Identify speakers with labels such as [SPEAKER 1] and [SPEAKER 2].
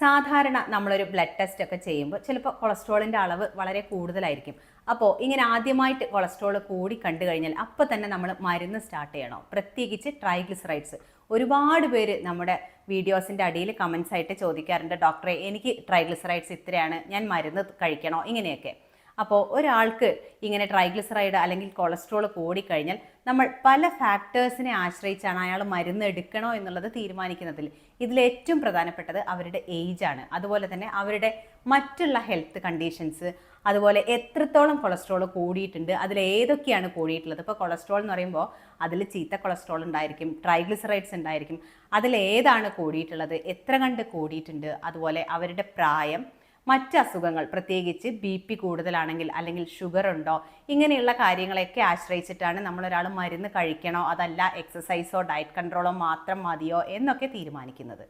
[SPEAKER 1] സാധാരണ നമ്മളൊരു blood test ഒക്കെ ചെയ്യുമ്പോൾ ചിലപ്പോൾ കൊളസ്ട്രോളിന്റെ അളവ് വളരെ കൂടുതലായിരിക്കും. അപ്പോൾ ഇങ്ങനെ ആദ്യമായിട്ട് കൊളസ്ട്രോൾ കൂടി കണ്ടു കഴിഞ്ഞാൽ അപ്പോൾ തന്നെ നമ്മൾ മരുന്ന് സ്റ്റാർട്ട് ചെയ്യണോ. പ്രത്യേകിച്ച് ട്രൈഗ്ലിസറൈഡ്സ് ഒരുപാട് പേര് നമ്മുടെ വീഡിയോസിന്റെ അടിയിൽ കമൻസ് ആയിട്ട് ചോദിക്കാറുണ്ട് ഡോക്ടറെ എനിക്ക് ട്രൈഗ്ലിസറൈഡ്സ് ഇത്രയാണ് ഞാൻ മരുന്ന് കഴിക്കണോ? ഇങ്ങനെയൊക്കെ. അപ്പോൾ ഒരാൾക്ക് ഇങ്ങനെ ട്രൈഗ്ലിസറൈഡ് അല്ലെങ്കിൽ കൊളസ്ട്രോൾ കൂടിക്കഴിഞ്ഞാൽ നമ്മൾ പല ഫാക്ടേഴ്സിനെ ആശ്രയിച്ചാണ് അയാൾ മരുന്ന് എടുക്കണോ എന്നുള്ളത് തീരുമാനിക്കുന്നതിൽ ഇതിലേറ്റവും പ്രധാനപ്പെട്ടത് അവരുടെ ഏജ് ആണ്. അതുപോലെ തന്നെ അവരുടെ മറ്റുള്ള ഹെൽത്ത് കണ്ടീഷൻസ് അതുപോലെ എത്രത്തോളം കൊളസ്ട്രോൾ കൂടിയിട്ടുണ്ട് അതിൽ ഏതൊക്കെയാണ് കൂടിയിട്ടുള്ളത്. ഇപ്പോൾ കൊളസ്ട്രോൾ എന്ന് പറയുമ്പോൾ അതിൽ ചീത്ത കൊളസ്ട്രോൾ ഉണ്ടായിരിക്കും ട്രൈഗ്ലിസറൈഡ്സ് ഉണ്ടായിരിക്കും അതിൽ ഏതാണ് കൂടിയിട്ടുള്ളത് എത്ര കണ്ട് കൂടിയിട്ടുണ്ട് അതുപോലെ അവരുടെ പ്രായം മറ്റ് അസുഖങ്ങൾ പ്രത്യേകിച്ച് ബി പി കൂടുതലാണെങ്കിൽ അല്ലെങ്കിൽ ഷുഗർ ഉണ്ടോ ഇങ്ങനെയുള്ള കാര്യങ്ങളെയൊക്കെ ആശ്രയിച്ചിട്ടാണ് നമ്മളൊരാൾ മരുന്ന് കഴിക്കണോ അതല്ല എക്സസൈസോ ഡയറ്റ് കൺട്രോളോ മാത്രം മതിയോ എന്നൊക്കെ തീരുമാനിക്കുന്നത്.